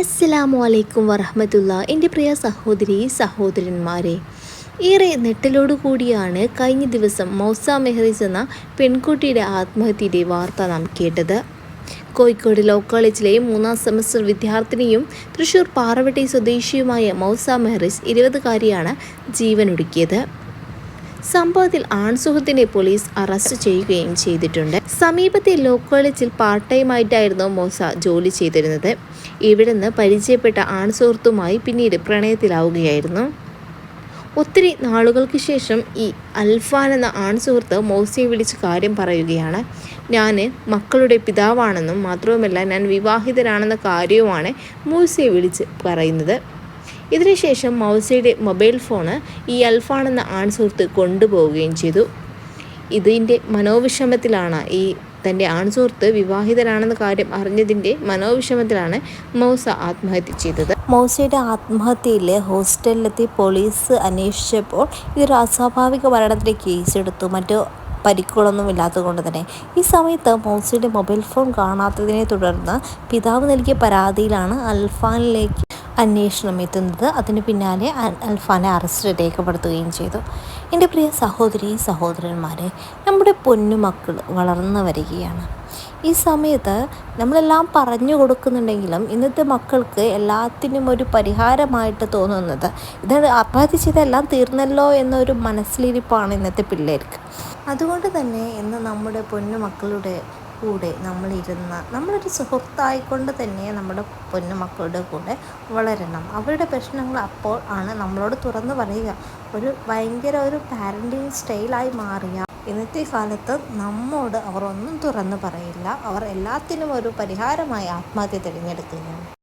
അസ്സലാമു അലൈക്കും വറഹമത്തുള്ള. എന്റെ പ്രിയ സഹോദരി സഹോദരന്മാരെ ഏറെ നെട്ടലോടു കൂടിയാണ് കഴിഞ്ഞ ദിവസം മൗസ മെഹ്റീസ് എന്ന പെൺകുട്ടിയുടെ ആത്മഹത്യയുടെ വാർത്ത നാം കേട്ടത്. കോഴിക്കോട് ലോ കോളേജിലെ മൂന്നാം സെമസ്റ്റർ വിദ്യാർത്ഥിനിയും തൃശൂർ പാറവട്ടി സ്വദേശിയുമായ മൗസ മെഹ്റീസ് ഇരുപതുകാരിയാണ് ജീവനൊടുക്കിയത്. സംഭവത്തിൽ ആൺസുഹൃത്തിനെ പോലീസ് അറസ്റ്റ് ചെയ്യുകയും ചെയ്തിട്ടുണ്ട്. സമീപത്തെ ലോ കോളേജിൽ പാർട്ട് ടൈം ആയിട്ടായിരുന്നു മോസ ജോലി ചെയ്തിരുന്നത്. ഇവിടെ നിന്ന് പരിചയപ്പെട്ട ആൺസുഹൃത്തുമായി പിന്നീട് പ്രണയത്തിലാവുകയായിരുന്നു. ഒത്തിരി നാളുകൾക്ക് ശേഷം ഈ അൽഫാൻ എന്ന ആൺസുഹൃത്ത് മോസയെ വിളിച്ച് കാര്യം പറയുകയാണ്. ഞാൻ മക്കളുടെ പിതാവാണെന്നും മാത്രവുമല്ല ഞാൻ വിവാഹിതരാണെന്ന കാര്യവുമാണ് മോസയെ വിളിച്ച് പറയുന്നത്. ഇതിനുശേഷം മൗസയുടെ മൊബൈൽ ഫോണ് ഈ അൽഫാണെന്ന ആൺസുഹൃത്ത് കൊണ്ടുപോവുകയും ചെയ്തു. ഇതിന്റെ മനോവിഷമത്തിലാണ് ഈ തന്റെ ആൺസുഹൃത്ത് വിവാഹിതരാണെന്ന കാര്യം അറിഞ്ഞതിന്റെ മനോവിഷമത്തിലാണ് മൗസ ആത്മഹത്യ ചെയ്തത്. മൗസയുടെ ആത്മഹത്യയിൽ ഹോസ്റ്റലിലെത്തി പോലീസ് അന്വേഷിച്ചപ്പോൾ ഇതൊരു അസ്വാഭാവിക മരണത്തിന്റെ കേസെടുത്തു. മറ്റു പരിക്കുകളൊന്നും ഇല്ലാത്തത് കൊണ്ട് തന്നെ. ഈ സമയത്ത് മൗസയുടെ മൊബൈൽ ഫോൺ കാണാത്തതിനെ തുടർന്ന് പിതാവ് നൽകിയ പരാതിയിലാണ് അൽഫാനിലേക്ക് അന്വേഷണം എത്തുന്നത്. അതിന് പിന്നാലെ അൽഫാനെ അറസ്റ്റ് രേഖപ്പെടുത്തുകയും ചെയ്തു. എന്റെ പ്രിയ സഹോദരി സഹോദരന്മാരെ നമ്മുടെ പൊന്നുമക്കൾ വളർന്നു വരികയാണ്. ഈ സമയത്ത് നമ്മളെല്ലാം പറഞ്ഞു കൊടുക്കുന്നുണ്ടെങ്കിലും ഇന്നത്തെ മക്കൾക്ക് എല്ലാത്തിനും ഒരു പരിഹാരമായിട്ട് തോന്നുന്നത് ഇത് ചെയ്തെല്ലാം തീർന്നല്ലോ എന്നൊരു മനസ്സിലിരിപ്പാണ് ഇന്നത്തെ പിള്ളേർക്ക്. അതുകൊണ്ട് തന്നെ ഇന്ന് നമ്മുടെ പൊന്നുമക്കളുടെ കൂടെ നമ്മളിരുന്ന് നമ്മളൊരു സുഹൃത്തായിക്കൊണ്ട് തന്നെ നമ്മുടെ പൊന്നുമക്കളുടെ കൂടെ വളരണം. അവരുടെ പ്രശ്നങ്ങൾ അപ്പോൾ ആണ് നമ്മളോട് തുറന്നു പറയുക. ഒരു ഭയങ്കര ഒരു പാരന്റിങ് സ്റ്റൈലായി മാറിയ. ഇന്നത്തെ കാലത്ത് നമ്മോട് അവർ ഒന്നും തുറന്നു പറയില്ല. അവർ എല്ലാത്തിനും ഒരു പരിഹാരമായി ആത്മഹത്യ തിരഞ്ഞെടുക്കുകയാണ്